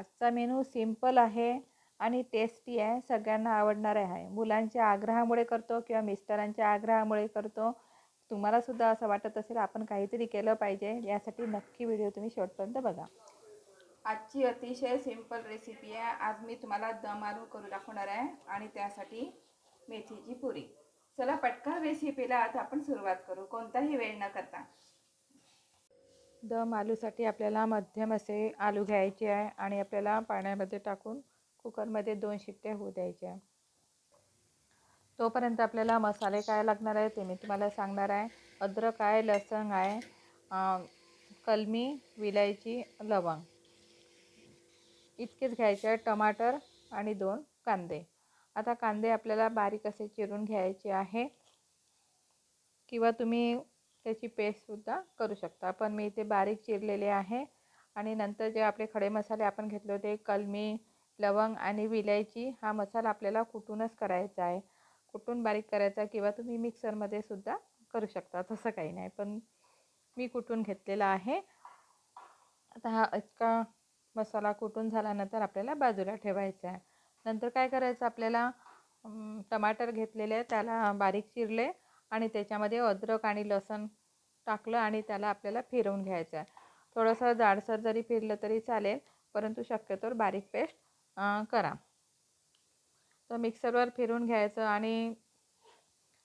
आजचा menu simple आहे आणि टेस्टी आहे सगळ्यांना आवडणारे आहे. मुलांच्या आग्रहामुळे करतो किंवा मिस्टरांच्या आग्रहामुळे करतो. तुम्हालासुद्धा असं वाटत असेल आपण काहीतरी केलं पाहिजे. यासाठी नक्की व्हिडिओ तुम्ही शेवटपर्यंत बघा. आजची अतिशय सिंपल रेसिपी आहे. आज मी तुम्हाला दम आलू करू दाखवणार आहे आणि त्यासाठी मेथीची पुरी. चला पटकन रेसिपीला आज आपण सुरुवात करू. कोणताही वेळ न करता. दम आलूसाठी आपल्याला मध्यम असे आलू घ्यायचे आहे आणि आपल्याला पाण्यामध्ये टाकून कुकरमध्ये दोन शिट्ट्या होऊ द्यायच्या. तोपर्यंत आपल्याला मसाले काय लागणार आहे ते मी तुम्हाला सांगणार आहे. अद्रक आहे लसण आहे कलमी विलायची लवंग. इतकेच घ्यायचे आहे टमाटर आणि दोन कांदे. आता कांदे आपल्याला बारीक असे चिरून घ्यायचे आहे. किंवा तुम्ही त्याची पेस्टसुद्धा करू शकता. पण मी इथे बारीक चिरलेले आहे. आणि नंतर जे आपले खडे मसाले आपण घेतले होते कलमी लवंग आणि विलायची हा मसाला आपल्याला कुटूनच करायचा आहे. कुटून बारीक करायचा किंवा तुम्ही मिक्सरमध्ये सुद्धा करू शकता. तसं काही नाही पण मी कुटून घेतलेला आहे. आता हा इतका मसाला कुटून झाल्यानंतर आपल्याला बाजूला ठेवायचा आहे. नंतर काय करायचं आपल्याला? टमाटर घेतलेले आहे त्याला बारीक चिरले. आणि त्याच्यामध्ये अद्रक आणि लसण टाकलं आणि त्याला आपल्याला फिरवून घ्यायचं आहे. थोडंसं जाडसर जरी फिरलं तरी चालेल परंतु शक्यतोवर बारीक पेस्ट करा. तर मिक्सरवर फिरून घ्यायचं आणि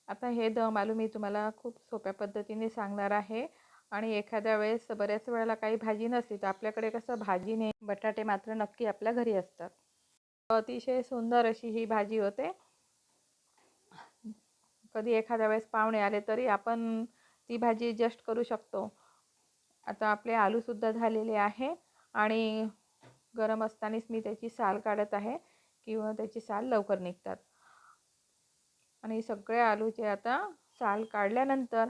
आता हे दम आलू मी तुम्हाला खूप सोप्या पद्धतीने सांगणार आहे. आणि एखाद्या वेळेस बऱ्याच वेळेला काही भाजी नसली तर आपल्याकडे कसं भाजी नाही बटाटे मात्र नक्की आपल्या घरी असतात. अतिशय सुंदर अशी ही भाजी होते. कधी एखाद्या वेळेस पाहुणे आले तरी आपण ती भाजी जस्ट करू शकतो. आता आपले आलूसुद्धा झालेले आहे आणि गरम असतानाच मी त्याची साल काढत आहे किंवा त्याची साल लवकर निघतात. आणि सगळे आलूचे आता साल काढल्यानंतर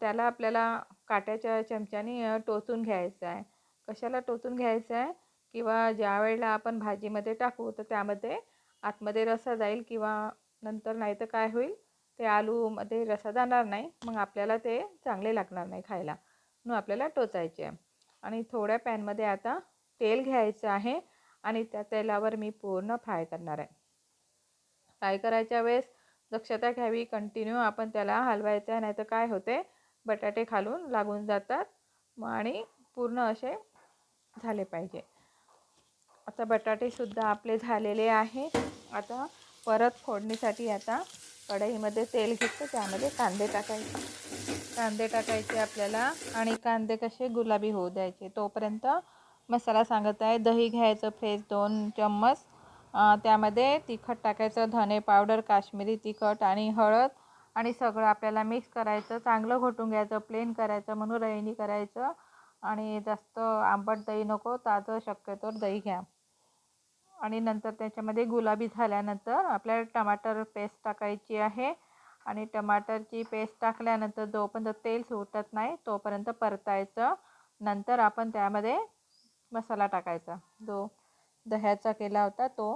त्याला आपल्याला काट्याच्या चमच्याने टोचून घ्यायचं आहे. कशाला टोचून घ्यायचं आहे? किंवा ज्या वेळेला आपण भाजीमध्ये टाकू तर त्यामध्ये आतमध्ये रसा जाईल किंवा नंतर नाही तर काय होईल? ते आलूमध्ये रसा जाणार नाही मग आपल्याला ते चांगले लागणार नाही खायला. म्हणून आपल्याला टोचायचे आहे. आणि थोड्या पॅनमध्ये आता तेल घ्यायचं आहे आणि त्या तेलावर मी पूर्ण फ्राय करणार आहे. फ्राय करायच्या वेळेस दक्षता घ्यावी कंटिन्यू आपण त्याला हलवायचं आहे नाही तर काय होते? बटाटे खालून लागून जातात. मग आणि पूर्ण असे झाले पाहिजे. आता बटाटेसुद्धा आपले झालेले आहे आता परत फोडणीसाठी आता कढईमध्ये तेल घेतलं त्यामध्ये कांदे टाकायचे. कांदे टाकायचे आपल्याला आणि कांदे कसे गुलाबी होऊ द्यायचे. तोपर्यंत मसाला सांगत आहे दही घ्यायचं फ्रेश दोन चम्मच. त्यामध्ये तिखट टाकायचं धने पावडर काश्मीरी तिखट आणि हळद. आणि सगळं आपल्याला मिक्स करायचं चांगलं घोटून घ्यायचं प्लेन करायचं म्हणून रहिणी करायचं. आणि जास्त आंबट दही नको ताजं शक्यतो दही घ्या. आणि नंतर त्याच्यामध्ये गुलाबी झाल्यानंतर आपल्याला टमाटर पेस्ट टाकायची आहे. आणि टमाटरची पेस्ट टाकल्यानंतर जोपर्यंत तेल सुटत नाही तोपर्यंत परतायचं. नंतर आपण त्यामध्ये मसाला टाकायचा. जो दह्याचा केला होता तो.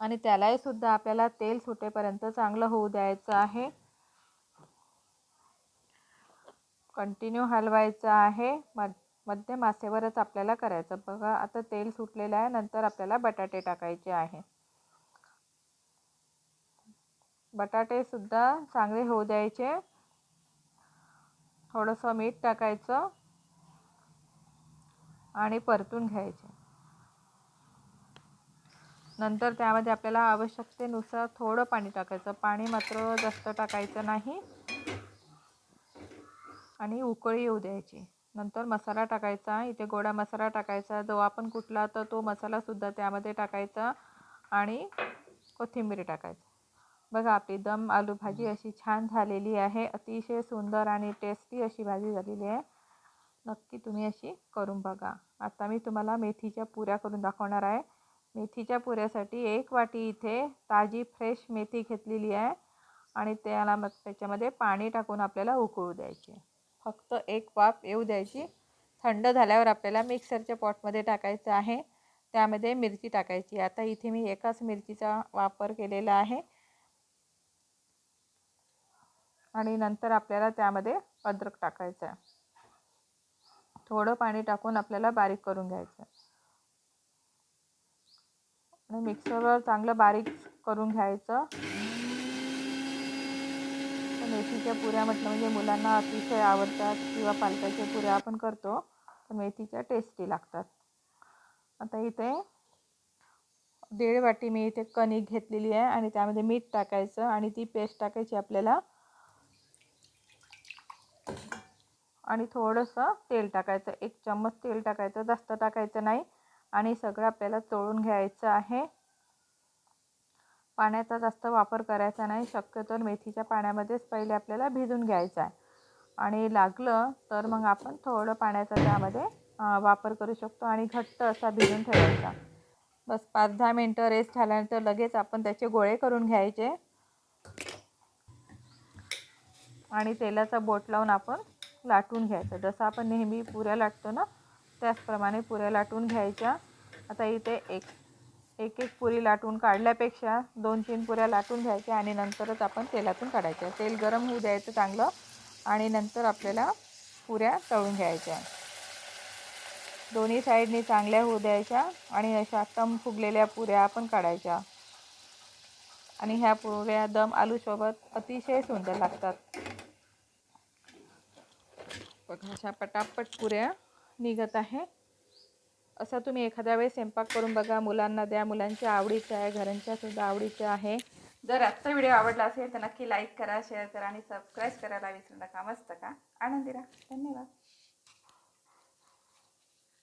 आणि त्यालाही सुद्धा आपल्याला तेल सुटेपर्यंत चांगलं होऊ द्यायचं आहे. कंटिन्यू हलवायचं आहे. मग मध्यम मासेवरच आपल्याला करायचं. बघा आता तेल सुटलेलं आहे नंतर आपल्याला बटाटे टाकायचे आहे. बटाटेसुद्धा चांगले होऊ द्यायचे. थोडंसं मीठ टाकायचं आणि परतून घ्यायचे. नंतर त्यामध्ये आपल्याला आवश्यकतेनुसार थोडं पाणी टाकायचं. पाणी मात्र जास्त टाकायचं नाही. आणि उकळी येऊ द्यायची. नंतर मसाला टाकायचा इथे गोडा मसाला टाकायचा जो आपण कुठला तर तो मसालासुद्धा त्यामध्ये टाकायचा आणि कोथिंबीर टाकायचं. बघा आपली दम आलू भाजी अशी छान झालेली आहे अतिशय सुंदर आणि टेस्टी अशी भाजी झालेली आहे. नक्की तुम्ही अशी करून बघा. आता मी तुम्हाला मेथीच्या पुऱ्या करून दाखवणार आहे. मेथीच्या पुऱ्यासाठी एक वाटी इथे ताजी फ्रेश मेथी घेतलेली आहे आणि त्याला मग त्याच्यामध्ये पाणी टाकून आपल्याला उकळू द्यायची. फक्त एक वाफ येऊ द्यायची. थंड झाल्यावर आपल्याला मिक्सरच्या पॉटमध्ये टाकायचं आहे. त्यामध्ये मिरची टाकायची. आता इथे मी एकाच मिरचीचा वापर केलेला आहे. आणि नंतर आपल्याला त्यामध्ये अद्रक टाकायचं आहे. थोडं पाणी टाकून आपल्याला बारीक करून घ्यायचं आणि मिक्सरवर चांगलं बारीक करून घ्यायचं. मेथीच्या पुऱ्या म्हटलं म्हणजे मुलांना अतिशय आवडतात किंवा पालकाच्या पुऱ्या आपण करतो तर मेथीच्या टेस्टी लागतात. आता इथे दीड वाटी मी इथे कणिक घेतलेली आहे आणि त्यामध्ये मीठ टाकायचं आणि ती पेस्ट टाकायची आपल्याला. आणि थोडंसं तेल टाकायचं एक चम्मच तेल टाकायचं जास्त टाकायचं नाही. आणि सगळं आपल्याला तळून घ्यायचं आहे. पाण्याचा जास्त वापर करायचा नाही. शक्यतो मेथीच्या पाण्यामध्येच पहिले आपल्याला भिजून घ्यायचं आहे. आणि लागलं तर मग आपण थोडं पाण्याचा त्यामध्ये वापर करू शकतो आणि घट्ट असा भिजून ठेवायचा. बस पाच दहा मिनटं रेस्ट झाल्यानंतर लगेच आपण त्याचे गोळे करून घ्यायचे. आणि तेलाचा बोट लावून आपण लाटून घ्यायचं. जसं आपण नेहमी पुऱ्या लाटतो ना त्याचप्रमाणे पुऱ्या लाटून घ्यायच्या. आता इथे एक एक एक पुरी लाटून काढल्यापेक्षा दोन तीन पुऱ्या लाटून घ्यायच्या आणि नंतरच आपण तेलातून काढायच्या. तेल गरम होऊ द्यायचं चांगलं आणि नंतर आपल्याला पुऱ्या तळून घ्यायच्या. दोन्ही साईडनी चांगल्या होऊ द्यायच्या आणि अशा तम फुगलेल्या पुऱ्या आपण काढायच्या. आणि ह्या पुऱ्या दम आलूसोबत अतिशय सुंदर लागतात. बघा अशा पटापट पुऱ्या निघत आहे असा तुम्ही एखाद्या वेळेस स्वयंपाक करून बघा. मुलांना द्या. मुलांच्या आवडीचं आहे. घरांच्यासुद्धा आवडीचं आहे. जर आजचा व्हिडिओ आवडला असेल तर नक्की लाईक करा शेअर करा आणि सबस्क्राईब करायला विसरू नका. मस्त का? आनंदी राहा धन्यवाद.